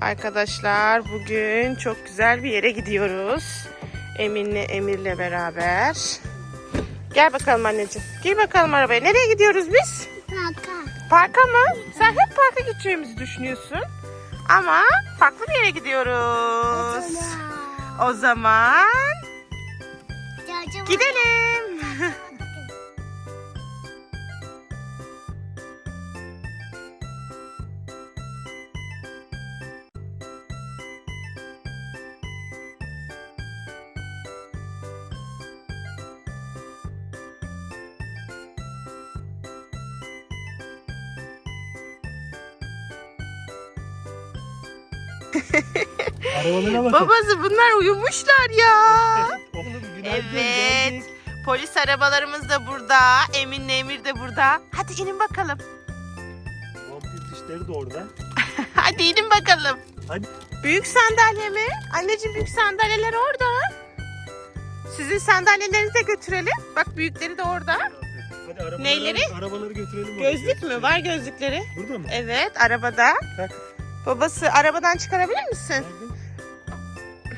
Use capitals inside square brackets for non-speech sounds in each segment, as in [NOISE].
Arkadaşlar bugün çok güzel bir yere gidiyoruz. Emin'le Emir'le beraber. Gel bakalım anneciğim. Gir bakalım arabaya. Nereye gidiyoruz biz? Kaka. Parka mı? Sen hep parka gideceğimizi düşünüyorsun. Ama farklı bir yere gidiyoruz. O zaman gidelim. [LAUGHS] Arabalara bakın. Babası bunlar uyumuşlar ya. [LAUGHS] Oğlum günaydın Evet. geldik. Polis arabalarımız da burada. Emin'le Emir de burada. Hadi inin bakalım. Vampir dişleri de orada. [LAUGHS] Hadi inin bakalım. Hadi. Büyük sandalye mi? Anneciğim büyük sandalyeler orada. Sizin sandalyelerinizi de götürelim. Bak büyükleri de orada. Hadi arabaları, Neyleri? Arabaları götürelim. oraya. Gözlük mü? Var gözlükleri. Burada mı? Evet arabada. Tak. Babası arabadan çıkarabilir misin?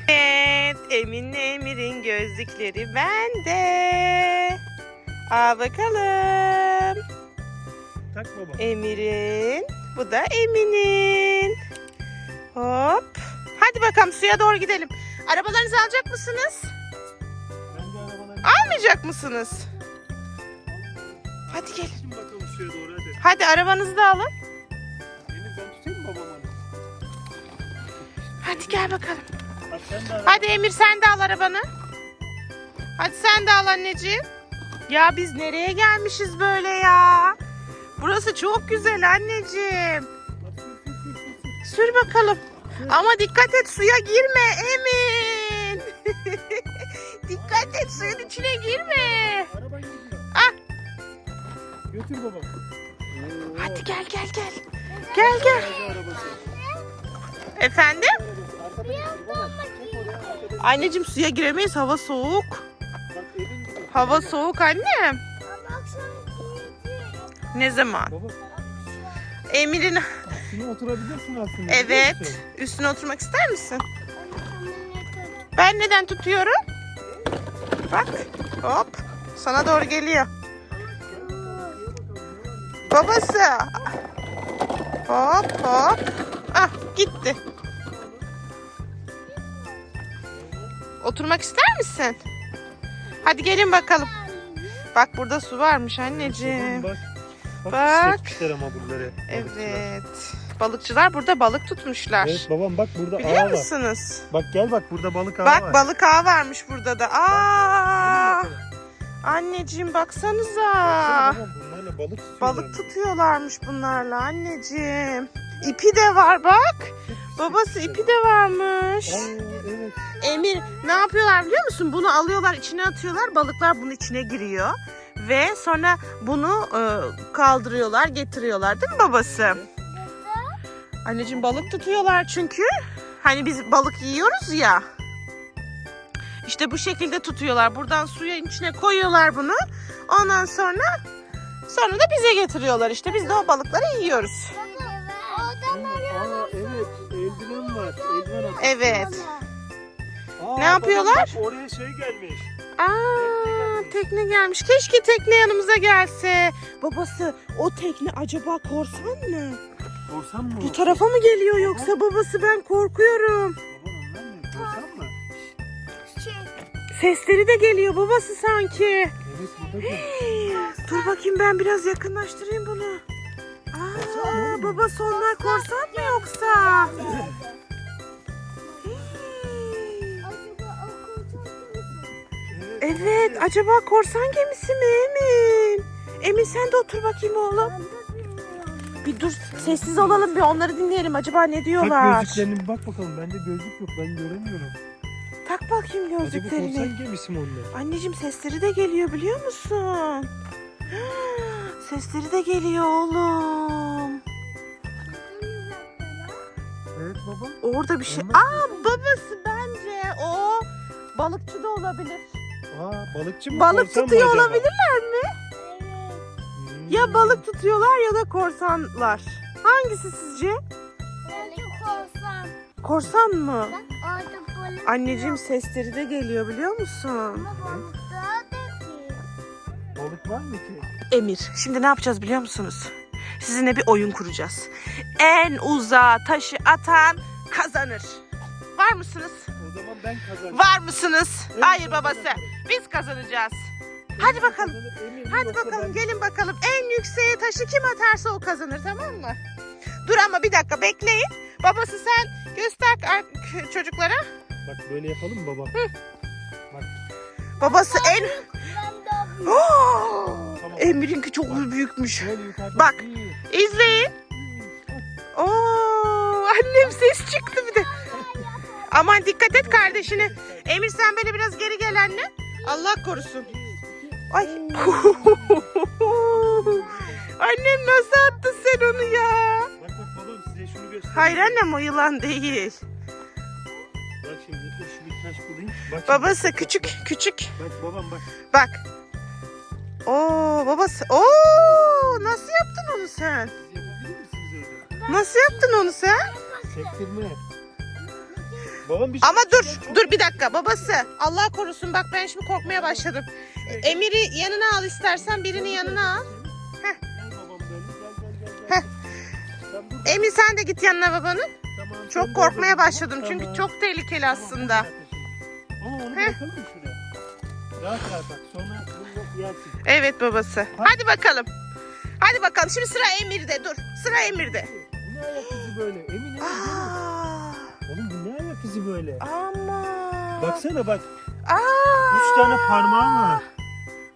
Evet Emin'le Emir'in gözlükleri bende. Al bakalım. Tak baba. Emir'in. Bu da Emin'in. Hop. Hadi bakalım suya doğru gidelim. Arabalarınızı alacak mısınız? Ben de arabaları... Almayacak mısınız? Hadi gelin. Şimdi bakalım suya doğru hadi. Hadi arabanızı da alın. Emir ben tutayım mı babamı? Hadi gel bakalım. Hadi Emir sen de al arabanı. Hadi sen de al anneciğim. Ya biz nereye gelmişiz böyle ya? Burası çok güzel anneciğim. Sür bakalım. Ama dikkat et suya girme Emin. [LAUGHS] dikkat et suyun içine girme. Ah. Götür baba. Hadi gel gel gel. Gel gel. Efendim? Anneciğim suya giremeyiz hava soğuk. Hava soğuk annem. Ne zaman? Emir'in üstüne oturabilirsin aslında. Evet. Üstüne oturmak ister misin? Ben neden tutuyorum? Bak. Hop. Sana doğru geliyor. Babası. Hop hop. Ah gitti. Oturmak ister misin? Hadi gelin bakalım. Bak burada su varmış anneciğim. Bak. Bak. Bak. ama bunları. Evet. Balıkçılar burada balık tutmuşlar. Evet babam bak burada Biliyor var. musunuz? Bak gel bak burada balık ağı Bak var. balık ağı varmış burada da. Aa! Anneciğim baksanıza. Baksana babam, bunlarla balık tutuyorlar. Balık tutuyorlarmış bunlarla anneciğim. İpi de var bak. Babası ipi de varmış. Aa, evet. Emir ne yapıyorlar biliyor musun? Bunu alıyorlar içine atıyorlar. Balıklar bunun içine giriyor. Ve sonra bunu e, kaldırıyorlar getiriyorlar değil mi babası? Anneciğim balık tutuyorlar çünkü. Hani biz balık yiyoruz ya. İşte bu şekilde tutuyorlar. Buradan suyun içine koyuyorlar bunu. Ondan sonra sonra da bize getiriyorlar. İşte biz de o balıkları yiyoruz. Aa evet eldiven var. Eldiven at. Evet. Aa, Ne yapıyorlar? Bak, oraya şey gelmiş. Aa, tekne gelmiş. Keşke tekne yanımıza gelse. Babası o tekne acaba korsan mı? Korsan mı? Bu tarafa mı geliyor yoksa babası ben korkuyorum. Korsan mı? Sesleri de geliyor babası sanki. Evet babacığım. Dur bakayım ben biraz yakınlaştırayım bunu. Aa, babası onlar korsan mı yoksa? Evet acaba korsan gemisi mi Emin? Emin sen de otur bakayım oğlum. Bir dur sessiz olalım bir onları dinleyelim acaba ne Tak diyorlar. gözlüklerine bir bak bakalım. Bende gözlük yok. Ben göremiyorum. Tak bakayım Acaba gözlüklerini. korsan gemisi mi onlar? Anneciğim sesleri de geliyor biliyor musun? [GASPS] Sesleri de geliyor oğlum. Evet baba. Orada bir şey. Onlar Aa babası bence o balıkçı da olabilir. Aa balıkçı mı? Balık korsan mı tutuyor acaba? olabilirler mi? Hmm. Ya balık tutuyorlar ya da korsanlar. Hangisi sizce? Korsan. Korsan mı? Bak orada balık Anneciğim sesleri de geliyor biliyor musun? Ama balık daha da ki. Balık var mı ki? Emir, şimdi ne yapacağız biliyor musunuz? Sizinle bir oyun kuracağız. En uzağa taşı atan kazanır. Var mısınız? Zaman ben kazanacağım. Var mısınız? Evet, Hayır babası. Biz kazanacağız. Hadi bakalım. Hadi bakalım ben- gelin bakalım. En yükseğe taşı kim atarsa o kazanır tamam mı? Dur ama bir dakika bekleyin. Babası sen göster ar- çocuklara. Bak böyle yapalım mı baba? Babası en... Ben daha büyük. Oh! Tamam. Emir'inki çok büyükmüş. Şöyle yukarıda. Bak. İzleyin. Oo, annem ses çıktı. Aman dikkat et kardeşine. Emir sen böyle biraz geri gel anne. Allah korusun. Ay. [LAUGHS] Annem nasıl attı sen onu ya? Bak bak babam size şunu göstereyim. Hayır annem o yılan değil. Bak şimdi dur şu bir taş bulayım. Bak şimdi. Babası küçük küçük. Bak babam bak. Bak. Oo babası. Oo nasıl yaptın onu sen? Nasıl yaptın onu sen? Sektirme. Babam bir şey Ama dur, çok- dur bir dakika babası. Allah korusun bak ben şimdi korkmaya başladım. Emir'i yanına al istersen birini yanına al. Heh. Gel babam böyle gel gel gel. Heh. gel. Sen burada. Emir sen de git yanına babanın. Tamam, Çok korkmaya başladım çünkü Tamam. çok tehlikeli Tamam, aslında. Ama onu Heh. bırakalım mı şuraya? Rahat rahat bak. Sonra bunu yersin. Evet babası. Hadi bakalım. Hadi bakalım şimdi sıra Emir'de dur. Sıra Emir'de. Bu ne ayak böyle? Emin emin. Emin. Aa, Oğlum bu ne ayak izi böyle? ama. Baksana bak. Aa, Üç tane parmağı var.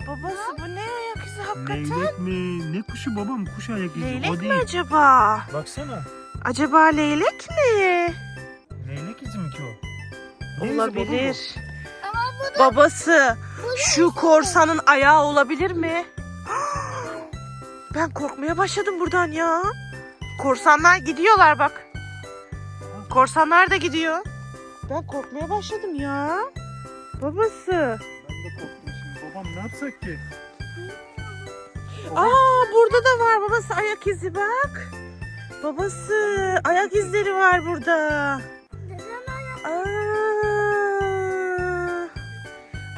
Babası bu ne ayak izi hakikaten? Leylek mi? Ne kuşu babam? Kuş ayak izi. Leylek o mi değil. acaba? Baksana. Acaba leylek mi? Leylek izi mi ki o? Ne izi baba bu? Olabilir. Ama bu da Babası şu korsanın ayağı olabilir mi? [GASPS] Ben korkmaya başladım buradan ya. Korsanlar gidiyorlar bak. Korsanlar da gidiyor. Ben korkmaya başladım ya. Babası. Ben de korktum şimdi. Babam ne yapsak ki? Aa burada da var babası ayak izi bak. Babası ayak izleri var burada. Aa.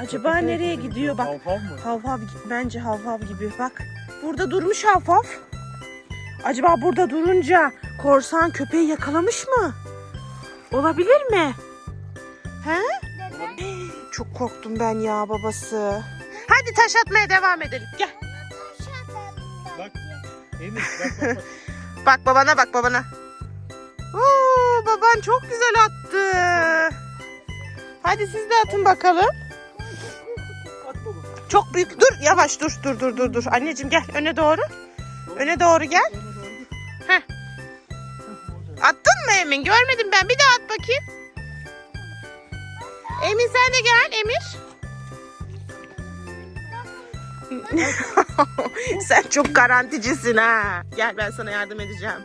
Acaba nereye gidiyor bak. Hav hav mı? Havhav bence havhav gibi bak. Burada durmuş havhav. Acaba burada durunca korsan köpeği yakalamış mı? Olabilir mi? He? Çok korktum ben ya babası. Hadi taş atmaya devam edelim. Gel. Bak. Emir bak bak bak. [LAUGHS] Bak babana bak babana. Oo, baban çok güzel attı. Hadi siz de atın bakalım. Çok büyük. Dur yavaş dur dur dur dur dur. Anneciğim gel öne doğru. Öne doğru gel. Heh. Attın mı Emin? Görmedim ben. Bir daha at bakayım. Emin sen de gel Emir. [LAUGHS] sen çok garanticisin ha. Gel ben sana yardım edeceğim.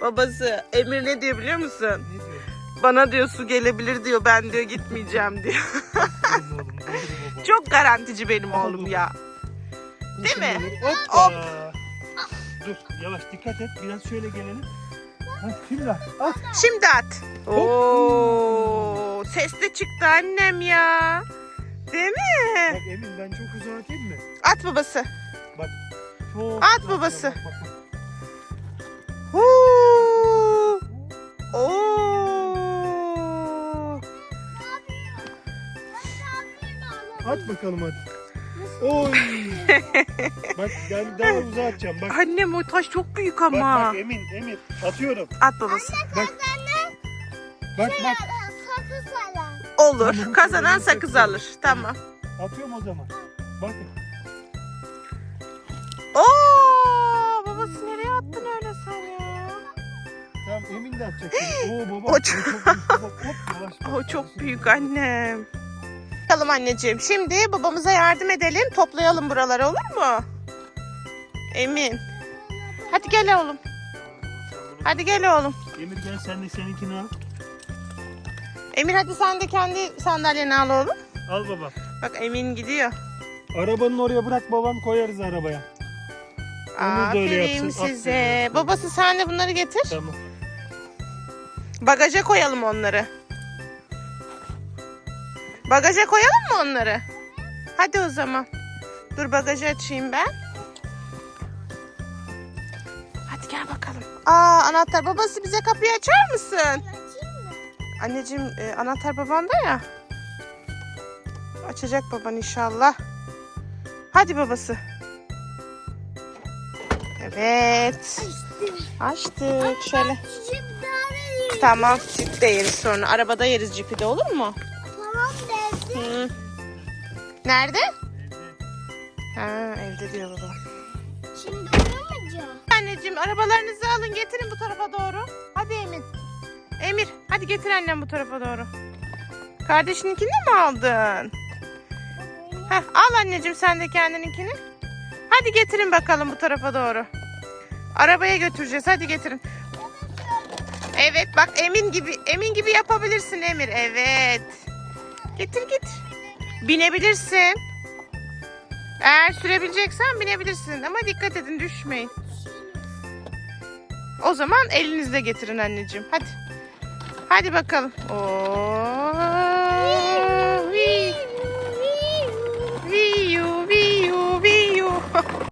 Babası Emir ne diyor biliyor musun? Ne diyor? Bana diyor su gelebilir diyor. Ben diyor gitmeyeceğim diyor. [LAUGHS] Çok garantici benim oğlum ya. Değil mi? Hoppa. Dur yavaş dikkat et. Biraz şöyle gelelim. Heh, şimdi at. At. Şimdi at. Oo, ses de çıktı annem ya. Değil mi? Bak Emin ben çok uzağa atayım mı? At babası. Bak. Çok At uzağa babası. atıyorum, Bak, bak, bak. Huu. Oo. At bakalım hadi. Oy. [LAUGHS] bak ben daha uzağa atacağım. Bak. Annem o taş çok büyük Bak ama. bak Emin Emin atıyorum. At babası. Bak. Bak bak. Sakız alan. Olur. Kazanan sakız alır. Tamam. Atıyorum o zaman. Bakın. Oo, babası nereye attın öyle sen ya? Tamam Emin de atacak. [GASPS] Oo baba. O O çok-. [LAUGHS] O çok büyük annem. Bakalım anneciğim. Şimdi babamıza yardım edelim. Toplayalım buraları olur mu? Emin. Hadi gel oğlum. Hadi gel oğlum. Emir gel sen de seninkini al. Emir hadi sen de kendi sandalyeni al oğlum. Al baba. Bak Emin gidiyor. Arabanın oraya bırak babam koyarız arabaya. Onu da öyle Aferin yapsın, size. aferin. Babası sen de bunları getir. Tamam. Bagaja koyalım onları. Bagaja koyalım mı onları? Hadi o zaman. Dur bagajı açayım ben. Hadi gel bakalım. Aa anahtar babası bize kapıyı açar mısın? Anneciğim e, anahtar babanda ya. Açacak baban inşallah. Hadi babası. Evet. Açtık. Şöyle. Tamam. Cip de yeriz sonra. Arabada yeriz cipi de olur mu? Tamam dersin. Hı. Nerede? Ha evde diyor baba. Şimdi uyumayacağım. Anneciğim arabalarınızı alın getirin bu tarafa doğru. Emir hadi getir annem bu tarafa doğru. Kardeşininkini de mi aldın? Heh, al anneciğim sen de kendininkini. Hadi getirin bakalım bu tarafa doğru. Arabaya götüreceğiz. Hadi getirin. Evet bak Emin gibi Emin gibi yapabilirsin Emir. Evet. Getir getir. Binebilirsin. Eğer sürebileceksen binebilirsin ama dikkat edin düşmeyin. O zaman elinizle getirin anneciğim. Hadi. Hadi bakalım. Oo. Viu, viu, viu.